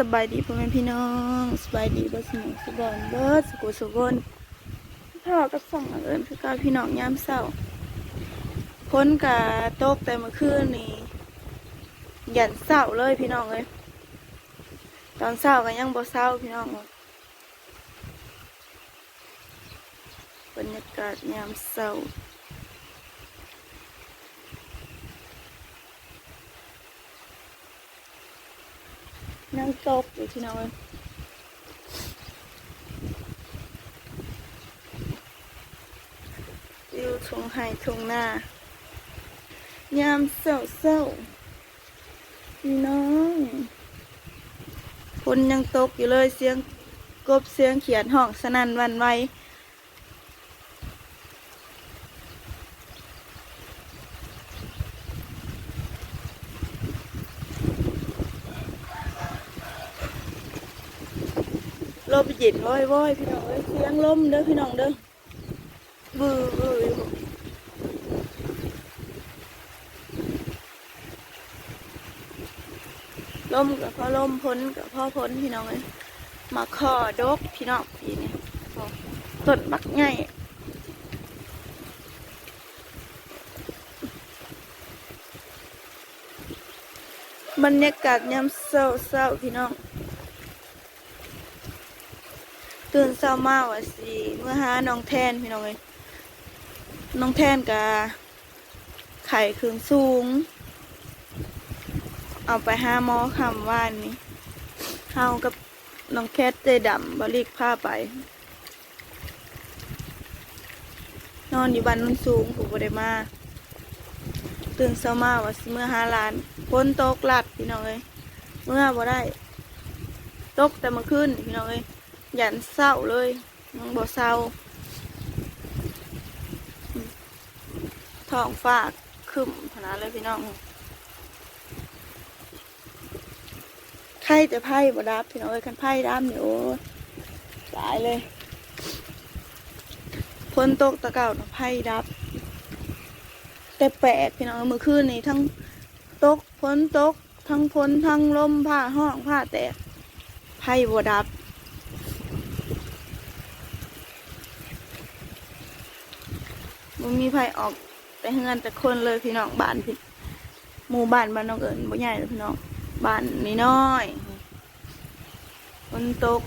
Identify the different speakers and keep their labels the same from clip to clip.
Speaker 1: สบายดีพ่อแม่พี่น้องสบายดีบ่สมองสบอนเบิดสกุลสุกนพ่อกับสองเอิญคือกาพี่น้องยามเศร้าพ้นกะตกแต่เมื่อคืนนี้หยันเศร้าเลยพี่น้องเลยตอนเศร้าก็ยังบ่เศร้าพี่น้องบรรยากาศยามเศร้า นั่งตกอยู่ที่นอนอยู่ทงไห้ทงหน้ายามเศร้าเศร้าพี่น้องฝนยังตกอยู่เลยเสียงกบเสียงเขียนห้องสนั่นวันไว ลมเย็นว้อยว้อยพี่น้องเอ้ยเสียงลมเด้อพี่น้องเด้อบือบืออยู่ลมกับพ่อลมพ้นกับพ่อพ้นพี่น้องเอ้ยมาขอดกพี่น้องปีนี้ต้นบักใหญ่บรรยากาศยามเศร้าเศร้าพี่น้อง ตื่นเช้ามาว่าสิเมื่อหาน้องแทนพี่น้องเอ้ยน้องแทนกะไข่คืนสูง เอาไปห้าหมอคำว่านนี้เฮากับน้องแคทเจดำบริกผ้าไป นอนอยู่บ้านนุ่นสูงผมบ่ได้มาตื่นเช้ามาว่าสิเมื่อหาหลานพ้นตกหลัดพี่น้องเอ้ยเมื่อบ่ได้ตกแต่เมื่อคืนพี่น้องเอ้ย ยันเศร้าเลยยังบ่เศร้าท้องฟ้าครึมขนาดเลยพี่น้องไข่แต่ไพ่บ่ดับพี่น้องเอ้ยคันไพ่ดับนี่โอ้ตายเลยพ้นตกตะเก่าไพ่ดับ แต่แปลกพี่น้องเมื่อคืนนี้ทั้งตกพ้นตก ทั้งพ้นทั้งลมผ้าห้องผ้าแตกไพ่บ่ดับ มันมีไผออกแต่เฮือนแต่คนเลยพี่น้องบ้านพี่หมู่บ้านบ้านน้องเอิญบ่ใหญ่เลยพี่น้องบ้านนี่น้อยฝนตก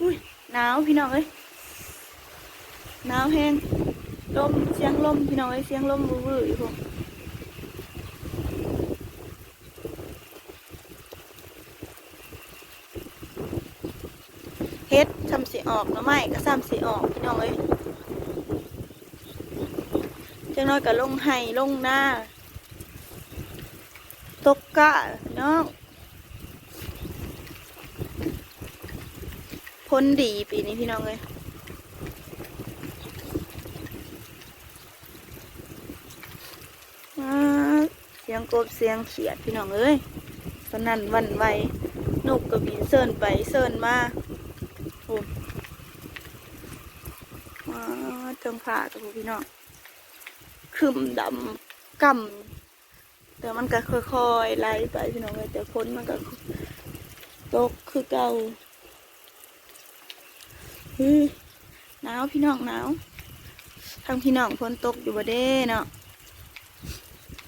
Speaker 1: อุ้ยหนาวพี่น้องเอ้ยหนาวแห้งลมเสียงลมพี่น้องเอ้ยเสียงลมวื้อๆอยู่พวกเฮ็ดทำ สีออกหน่อไม้ก็ซ้ำสีออกพี่น้องเอ้ยจังน้อยก็ลงไห้ลงหน้า ตกกะพี่น้องพ้นดีปีนี้พี่น้องเอ้ยเสียงกบเสียงเขียดพี่น้องเอ้ยสนั่นวันไวนกก็บินเซินไปเซินมา โอ้ว้าเทิงผ่าตัวพี่น้องคืมดำกำแต่มันก็ค่อยๆไล่ไปพี่น้องเลยแต่พ้นมันก็ตกคือเก่าเฮ้ยหนาวพี่น้องหนาวทางพี่น้องพ้นตกอยู่บ่เด้เนาะ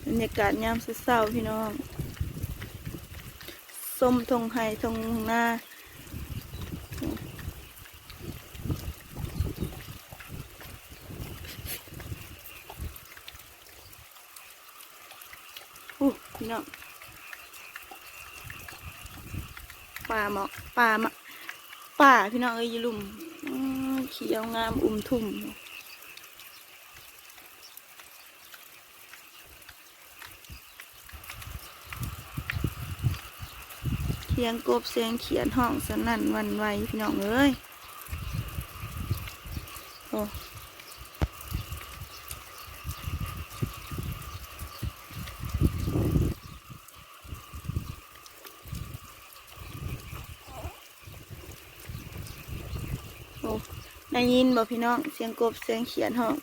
Speaker 1: บรรยากาศยามเศร้าพี่น้องส้มทงไห้ทงหน้า อู้พี่น้องป่าหมอกป่ามาป่าพี่น้องเอ้ยลุ่มเขียวงามอุ่มทุ่มเขียงกบเสียงเขียนห้องสนั่นวันไวพี่น้องเอ้ยโอ้ ยินบอกพี่น้อง เสียงกบเสียงเขียนห้อง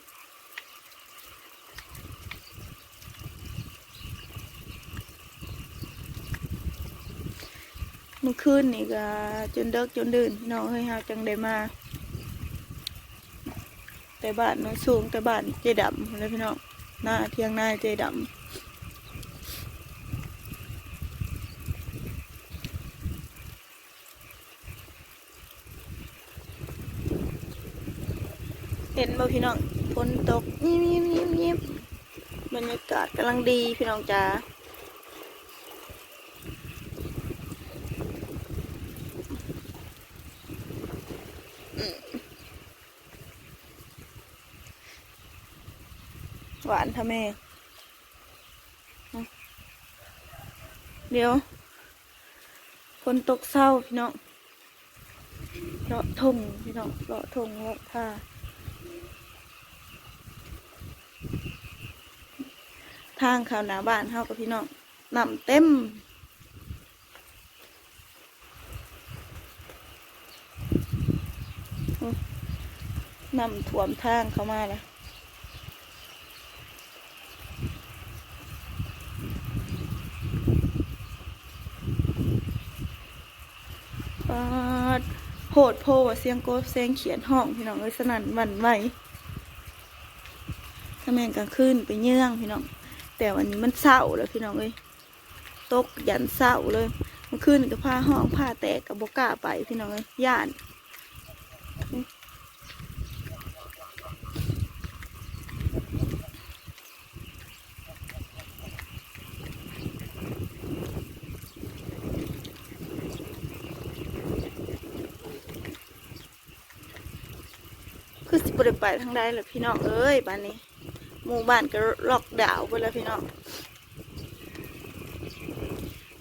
Speaker 1: มื่อคืนนี่ก็จนเดิกจนดื่นน้องเฮ้ยฮาจังได้มา แต่บ้านน้อยสูงแต่บ้านเจดำเลยพี่น้องหน้าเทียงหน้าเจดำ เห็นบ่พี่น้องฝนตกยิ้มยิ้มยิ้มยิ้มบรรยากาศกำลังดีพี่น้องจ๋าหวานทำแม่เอาเดี๋ยวฝนตกเศร้าพี่น้องเลาะทงพี่น้องเลาะทงเลาะผ้า ทางเข้าหน้าบ้านเฮากับพี่น้องน้ำเต็มน้ำท่วมทางเข้ามาแล้วปาดโหดโพว่าเสียงโกเสียงเขียนห้องพี่น้องเอ้ยสนั่นวันไหวถ้าแม่งกลางคืนไปเยื่องพี่น้อง แต่วันนี้มันเศร้าแล้วพี่น้องเอ้ยตกยันเศร้าเลยเมื่อคืนก็ผ้าห้องผ้าแตกกับบกล้าไปพี่น้องเอ้ยย่านคือสิบได้ไปทางใดเลยพี่น้องเอ้ยบ้านนี้ หมู่บ้านก็ล็อกดาวน์ไปแล้วพี่น้อง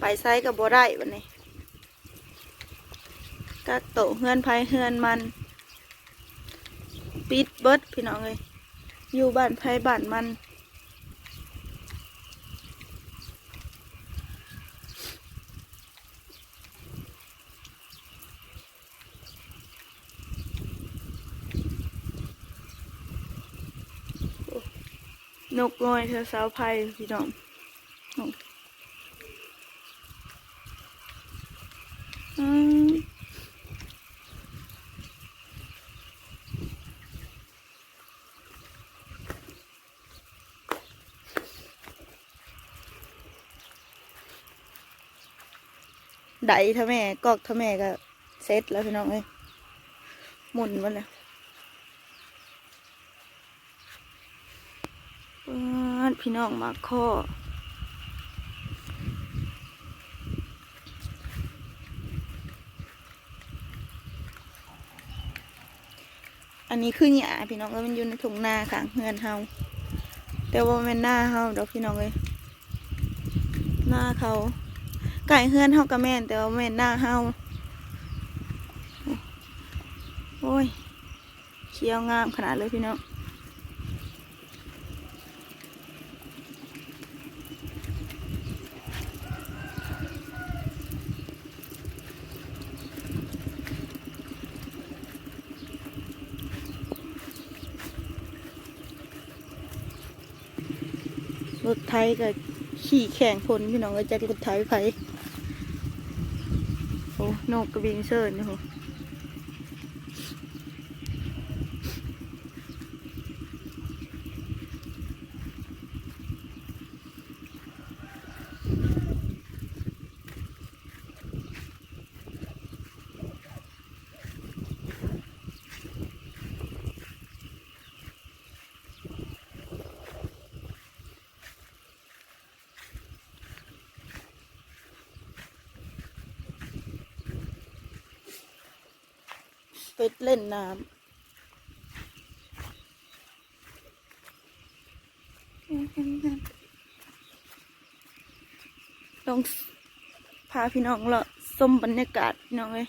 Speaker 1: ไปไซกับบ่ได้วันนี้กักโตเฮือนไผเฮือนมัน ปิดเบิดพี่น้องเลยอยู่บ้านไผบ้านมัน นกน้อยเธอสาวไผ่พี่น้องน้องอืมไดถ้าแม่กอกถ้าแม่ก็เซ็ตแล้วพี่น้องเอ้ยหมุนมันเลยปาด พี่น้องมาข้ออันนี้คือหญ้าพี่น้องก็มันอยู่ในถุงนาข้างเฮือนเฮาแต่ว่าม่นหน้าเฮาดอกพี่น้องเลยหน้าเขาไก่เฮือนเฮากับแม่นแต่ว่าแม่นหน้าเฮาโอ้ยเขี้ยวงามขนาดเลยพี่น้อง รถไทยกับขี่แข่งคนพี่น้องก็จะรถไทยไปโอ้นกกระบิงเซิร์นี่โห ไปเล่นน้ำต้องพาพี่น้องเลาะชมบรรยากาศพี่น้องเลย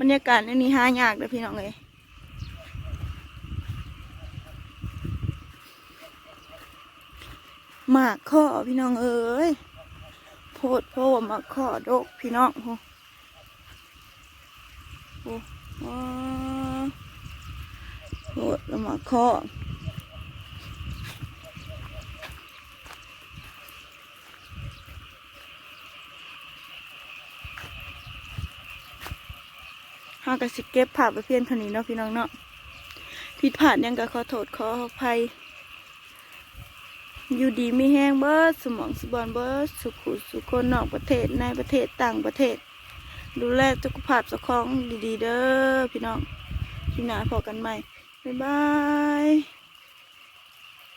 Speaker 1: บรรยากาศในนี้หายากเลยพี่น้องเลยหมากข้อพี่น้องเอ้ยโพดโพดหมากข้อโดกพี่น้องโโหดละมาเคาะเฮาก็สิเก็บภาพไปเพียนท่นี้เนาะพี่น้องเนาะผิดผ่านยังก็ขอโทษขออภัย อยู่ดีมีแห้งเบิร์ดสมองสบอนเบิร์ดสุขุสุคนนอกประเทศในประเทศต่างประเทศ ดูแลสุขภาพสักของดีๆเด้อพี่น้องที่หน้าพอกันใหม่ บ๊ายบาย